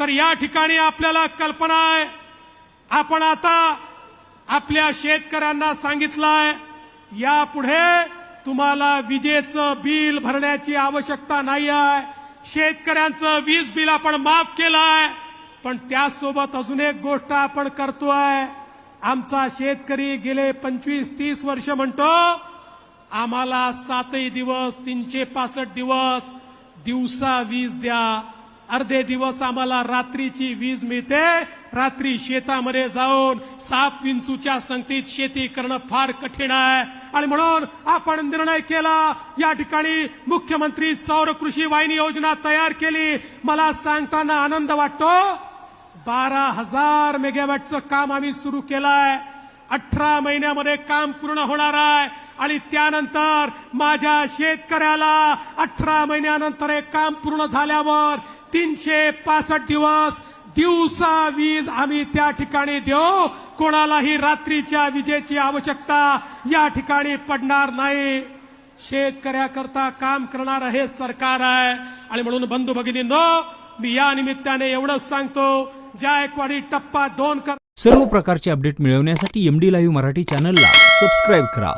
तर या ठिकाणी आपल्याला कल्पना आहे. आपण आता आपल्या शेतकऱ्यांना सांगितलंय यापुढे तुम्हाला विजेचं बिल भरण्याची आवश्यकता नाही आहे. शेतकऱ्यांचं वीज बिल आपण माफ केलंय पण त्याचसोबत अजून एक गोष्ट आपण करतोय. आमचा शेतकरी गेले पंचवीस तीस वर्ष म्हणतो आम्हाला सातही दिवस तीनशे पासष्ट दिवस दिवसा वीज द्या. अर्धे दिवस आम्हाला रात्रीची वीज मिळते. रात्री शेतामध्ये जाऊन साप विंचूच्या संगतीत शेती करणं फार कठीण आहे. आणि म्हणून आपण निर्णय केला या ठिकाणी मुख्यमंत्री सौर कृषी वाहिनी योजना तयार केली. मला सांगताना आनंद वाटतो. बारा हजार मेगावॅटचं काम आम्ही सुरू केलंय. अठरा महिन्यामध्ये काम पूर्ण होणार आहे. आणि त्यानंतर माझ्या शेतकऱ्याला अठरा महिन्यानंतर हे काम पूर्ण झाल्यावर तीनशे पासष्ट दिवस दिवसा वीज आम्ही त्या ठिकाणी देऊ. कोणालाही रात्रीच्या विजेची आवश्यकता या ठिकाणी पडणार नाही. शेतकऱ्याकरता काम करणार हे सरकार आहे. आणि म्हणून बंधू भगिनींनो मी या निमित्ताने एवढंच सांगतो जायकवाडी टप्पा दोन कर सर्व प्रकारचे अपडेट मिळवण्यासाठी एम डी लाईव्ह मराठी चॅनलला सबस्क्राईब करा.